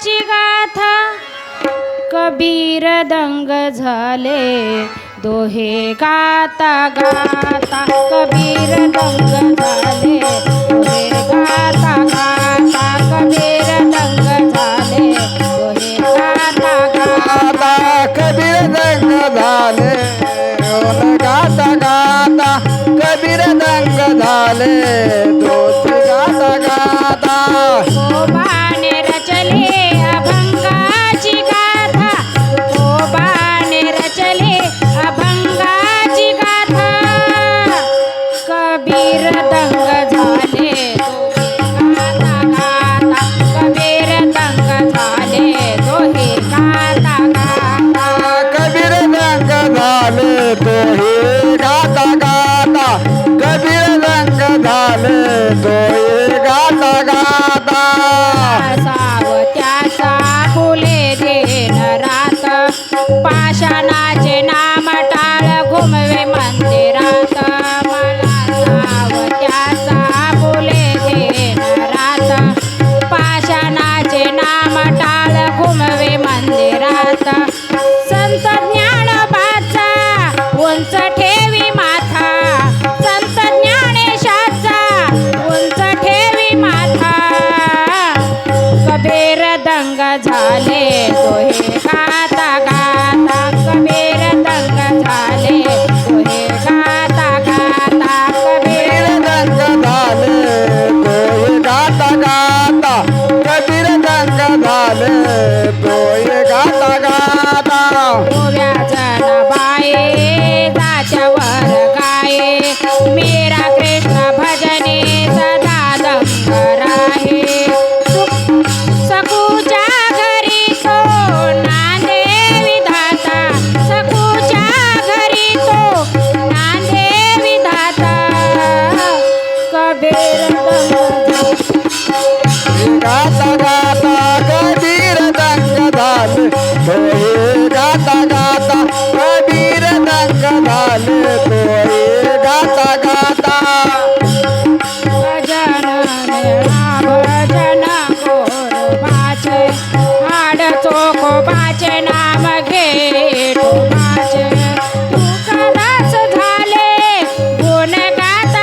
त्याची गाथा कबीर दंग झाले दोहे गाता गाता कबीर दंग झाले दोहे गाता गाता कबीर दंग झाले गाता गाता कबीर दंग झाले गाता गाता कबीर दंग झाले झाले दोहे गाता गाता कबीर दंग झाले. दोहे गाता गाता कबीर दंग झाले दोहे गाता गाता कबीर दंग झाले दोहे गाता गाता गोव्याचा बाये त्याच्यावर गाये मेरा तुकोबाचे नाम घे तुमाचे झाले गुण गाता.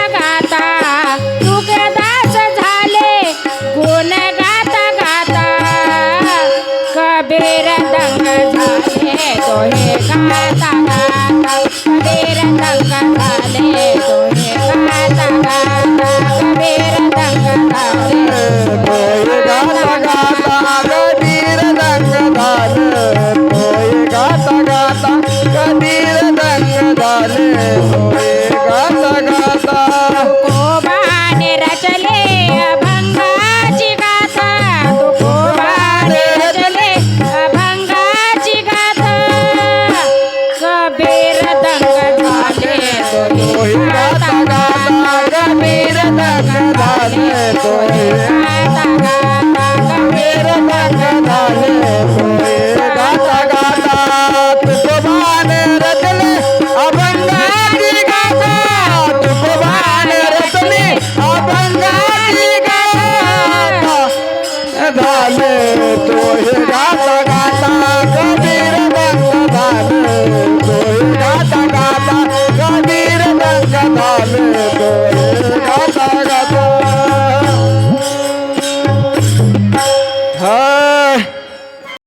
गाता झाले गुण गाता. गाता हे गाता गाता. कबीर दंग झाले राधे राधे तोरे